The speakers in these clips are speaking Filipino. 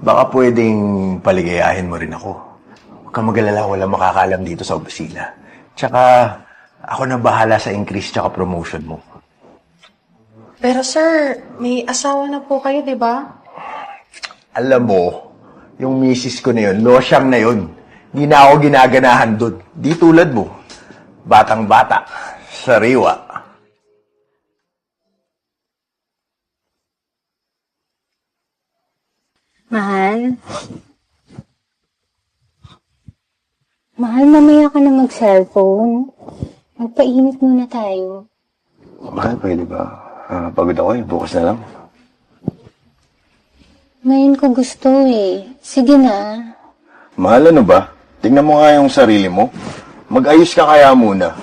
Baka pwedeng paligayahin mo rin ako. Huwag kang magalala, wala makakalam dito sa opisina. Tsaka, ako na bahala sa increase tsaka promotion mo. Pero sir, may asawa na po kayo, di ba? Alam mo, yung misis ko na yun, losyang na yun. Di na ako ginaganahan doon. Di tulad mo. Batang bata. Sariwa. Mahal? Mahal, mamaya ka na mag-cellphone. Magpainit muna tayo. Mahal, pwede ba? Ah, pagod ako eh. Bukas na lang. Ngayon ko gusto eh. Sige na. Mahal, ano ba? Tingnan mo nga yung sarili mo. Mag-ayos ka kaya muna.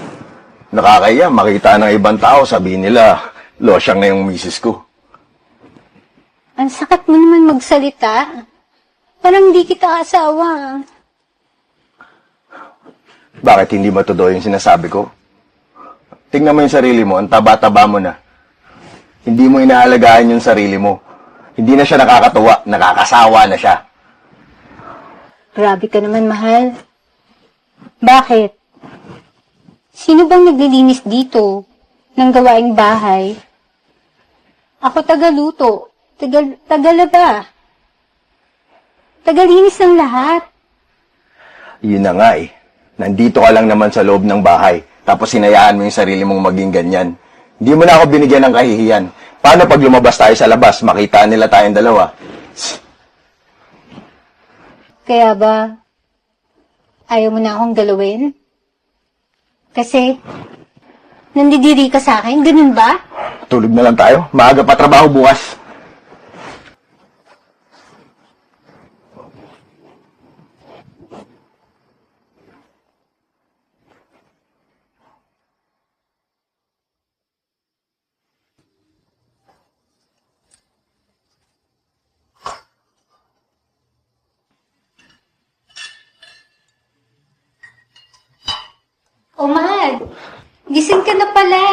Nakakaya, makita ng ibang tao, sabihin nila, losyang na yung misis ko. Ang sakit mo naman magsalita. Parang di kita asawa. Bakit hindi mo totoo yung sinasabi ko? Tingnan mo yung sarili mo, ang taba-taba mo na. Hindi mo inaalagaan yung sarili mo. Hindi na siya nakakatuwa, nakakasawa na siya. Grabe ka naman, mahal. Bakit? Sino bang naglilinis dito ng gawaing bahay? Ako tagaluto. Tagal, tagalaba. Tagalinis ng lahat. Yun na nga eh. Nandito ka lang naman sa loob ng bahay, tapos sinayaan mo yung sarili mong maging ganyan. Hindi mo na ako binigyan ng kahihiyan. Paano pag lumabas tayo sa labas, makita nila tayong dalawa? Kaya ba, ayaw mo na akong galawin? Kasi, nandidiri ka sa akin, ganun ba? Tulog na lang tayo. Maaga pa trabaho bukas. O mahal, gising ka na pala.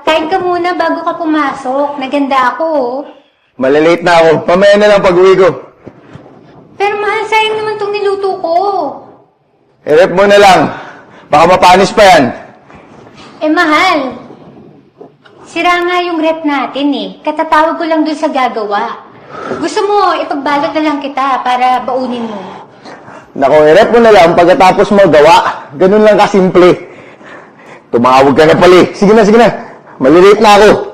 Kain ka muna bago ka pumasok. Naganda ako, oh. Malalate na ako. Pamaya na lang pag-uwi ko. Pero mahal, sayang naman tong niluto ko. I-rep mo na lang. Baka mapanis pa yan. Eh mahal, sira nga yung rep natin eh. Katatawag ko lang dun sa gagawa. Gusto mo, ipagbalot na lang kita para baunin mo. Nako, i-rep mo na lang pagkatapos mo gawa. Ganun lang kasimple. Tumawag ka na pala eh. Sige na, sige na. Malilate na ako.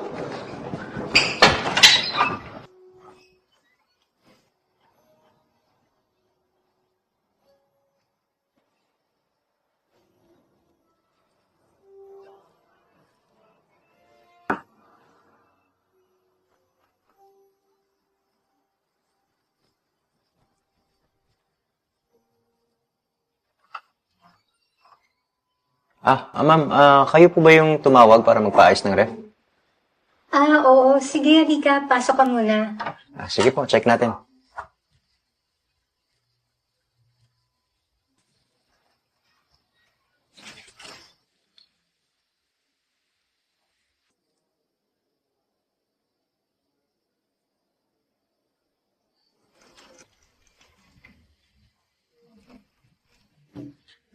Ah, ah, ma'am, ah, kayo po ba yung tumawag para magpaayos ng ref? Ah, oo. Sige, Rika. Pasok ka muna. Ah, sige po, check natin.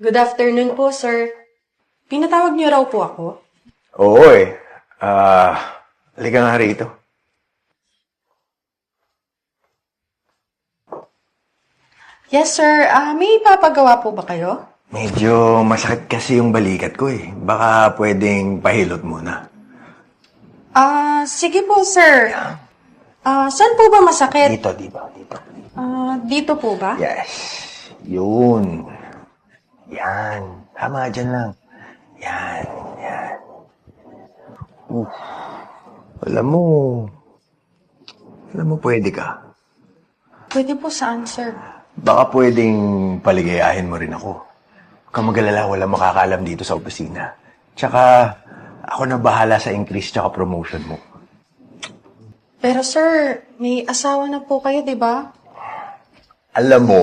Good afternoon po, sir. Pinatawag niyo raw po ako? Oo eh. Ah, halika nga rito. Yes, sir. Ah, may papagawa po ba kayo? Medyo masakit kasi yung balikat ko eh. Baka pwedeng pahilot muna. Ah, sige po, sir. Ah, saan po ba masakit? Dito, dito, dito. Ah, dito po ba? Yes. Yun. Yan. Tama, dyan lang. Yan, yan. Uf. Alam mo, alam mo, pwede ka. Pwede po saan, sir? Baka pwedeng paligayahin mo rin ako. Huwag kang magalala, wala makakalam dito sa opisina. Tsaka, ako na bahala sa increase tsaka promotion mo. Pero sir, may asawa na po kayo, di ba? Alam mo,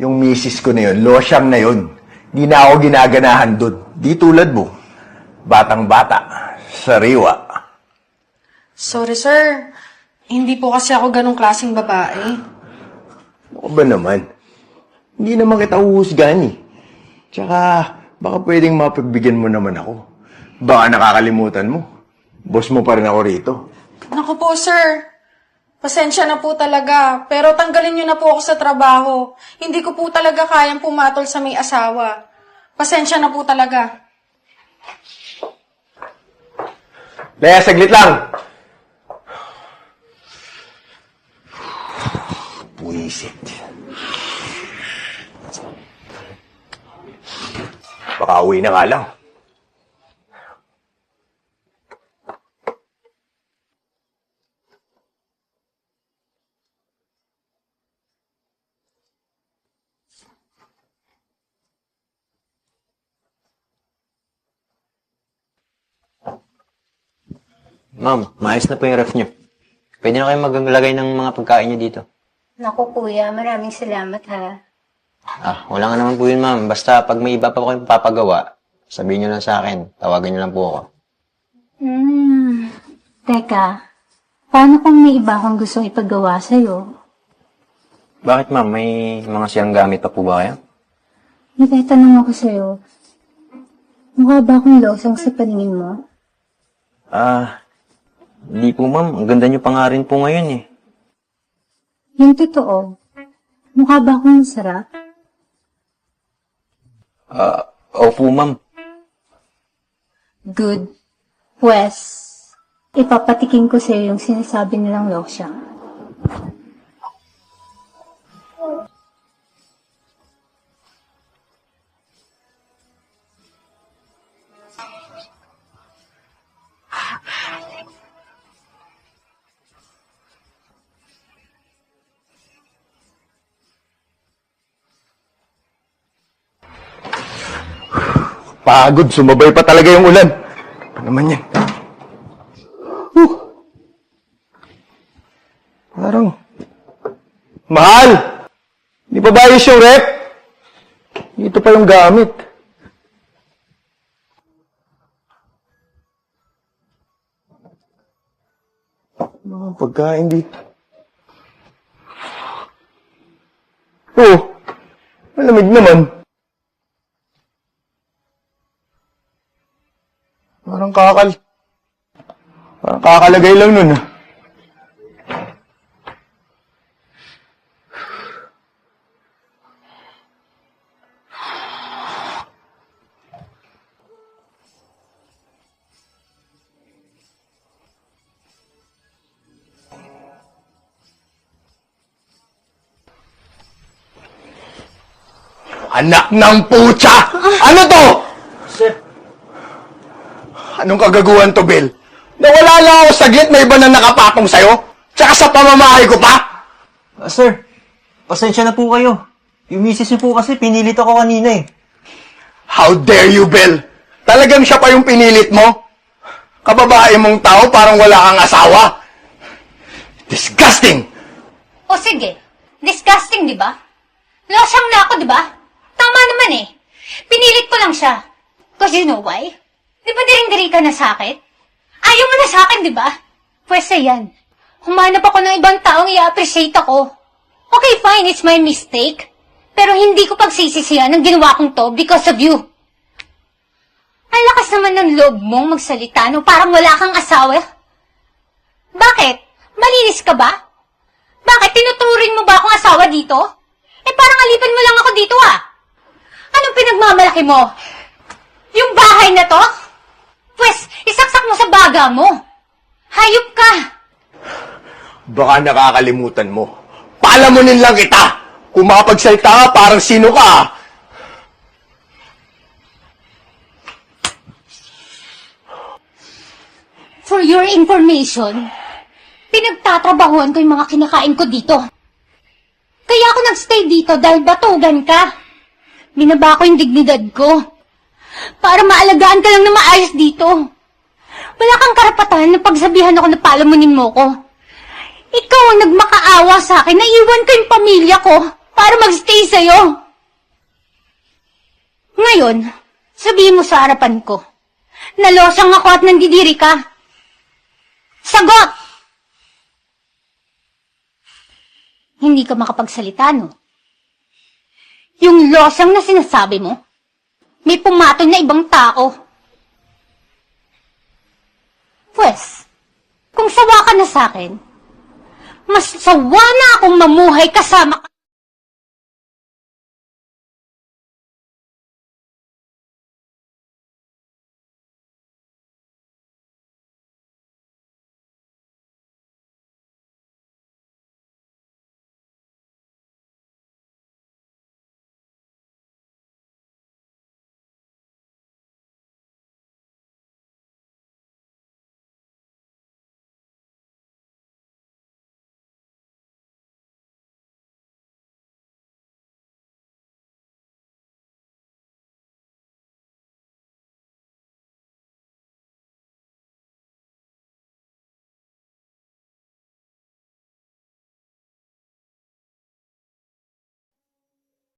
yung misis ko na yun, losyang na yun. Di na ako ginaganahan doon. Di tulad mo. Batang bata. Sariwa. Sorry, sir. Hindi po kasi ako ganong klaseng babae. Ano ba naman? Hindi naman kita uhusgahan eh. Tsaka, baka pwedeng mapagbigyan mo naman ako. Baka nakakalimutan mo. Boss mo pa rin ako rito. Naku po, sir. Pasensya na po talaga. Pero tanggalin niyo na po ako sa trabaho. Hindi ko po talaga kayang pumatol sa may asawa. Pasensya na po talaga. Lea, saglit lang! Buisit. Baka uwi na nga lang. Ma'am, maayos na po yung ref niyo. Pwede na kayo maglagay ng mga pagkain niyo dito. Naku kuya, maraming salamat ha. Ah, wala nga naman po yun, ma'am. Basta pag may iba pa po kayong papagawa, sabihin niyo lang sa akin. Tawagan niyo lang po ako. Hmm. Teka, paano kung may iba akong gusto ipagawa sa'yo? Bakit, ma'am? May mga siyang gamit pa po ba kayo? May tatanong ako sa'yo. Mukha ba akong losong sa paningin mo? Ah, hindi po, ma'am. Ang ganda niyo pa nga rin po ngayon eh. Yung totoo, mukha ba akong sarap? Ah, opo, ma'am. Good. Pwes, ipapatikin ko sa'yo yung sinasabi nilang losyang. Pagod, sumabay pa talaga yung ulan. Ano naman yan? Huh. Parang... Mahal! Di pa ba yung rep? Dito pa yung gamit. Mga pagkain dito. Oh, malamig naman. Parang kakal... Parang kakalagay lang nun, ah. Anak ng putya! Ano to? Anong kagaguhan to, Bill? Nawala lang ako saglit, may iba na nakapatong sa'yo? Tsaka sa pamamahay ko pa? Ah, sir, pasensya na po kayo. Yung misis niyo po kasi pinilit ako kanina eh. How dare you, Bill? Talagang siya pa yung pinilit mo? Kababae mong tao parang wala kang asawa? Disgusting! O sige, disgusting, di ba? Losyang na ako, di ba? Tama naman eh. Pinilit ko lang siya. Cause you know why? Di ba diring-diri ka na sa akin? Ayaw mo na sa akin, di ba? Pwes yan. Humanap ako ng ibang taong i-appreciate ako. Okay, fine, it's my mistake. Pero hindi ko pagsisisihan ang ginawa kong to because of you. Ang lakas naman ng loob mong magsalita no parang wala kang asawa. Bakit? Malinis ka ba? Bakit? Tinuturing mo ba akong asawa dito? Eh parang alipan mo lang ako dito ah. Anong pinagmamalaki mo? Yung bahay na to? Pwes, isaksak mo sa baga mo. Hayop ka. Baka nakakalimutan mo. Palamunin lang kita! Kung makapagsalita ka, parang sino ka? ah? For your information, pinagtatrabahuan ko yung mga kinakain ko dito. Kaya ako nagstay dito dahil batugan ka. Binaba ko yung dignidad ko. Para maalagaan ka lang na maayos dito. Wala kang karapatan na pagsabihan ako na palamunin mo ko. Ikaw ang nagmakaawa sa akin na iwan ko yung pamilya ko para magstay sa'yo. Ngayon, sabihin mo sa harapan ko, nalosang ako at nandidiri ka. Sagot! Hindi ka makapagsalita, no? Yung losang na sinasabi mo, may pumatol na ibang tao. Pwes, kung sawa ka na sa akin, mas sawa na akong mamuhay kasama ka